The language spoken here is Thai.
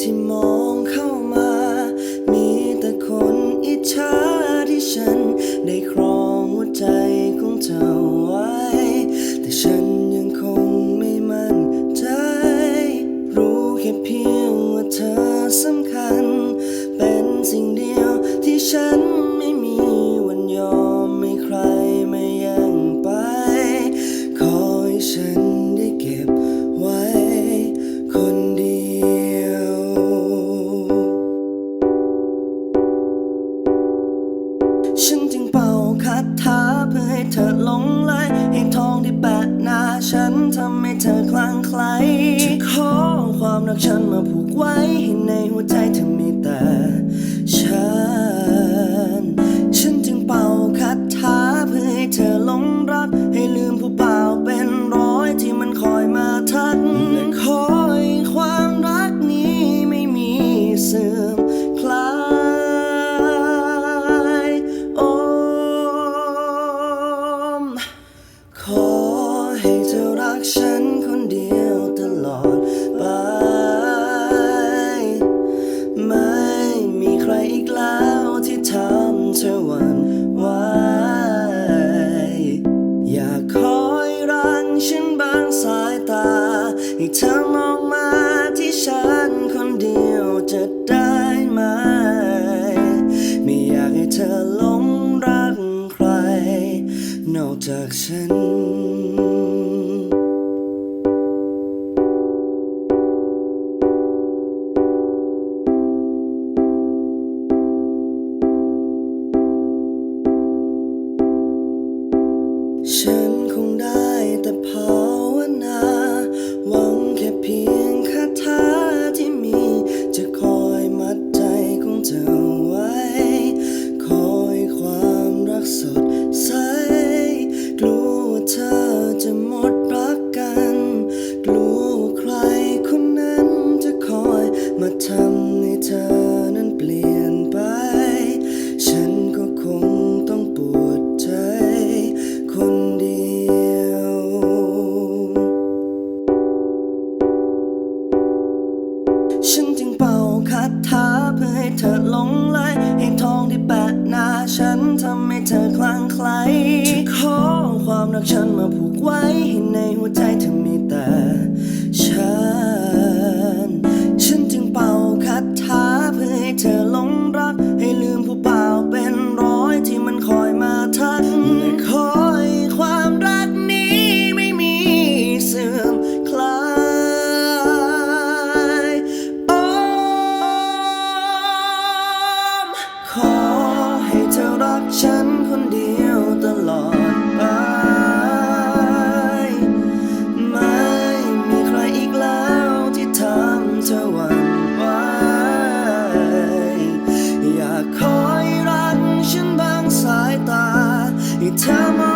ที่มองเข้ามา มีแต่คนอิจฉาที่ฉัน ได้ครองหัวใจของเธอไว้ แต่ฉัน ฉันมาผูกไว้ให้ในหัวใจเธอ ให้เธอมองมาที่ฉันคนเดียวจะได้ไหม ไม่อยากให้เธอหลงรักใคร นอกจากฉัน ฉัน ฉันมาผูกไว้ให้ในหัวใจเธอมี คอยรักฉันบางสายตาให้เธอมอง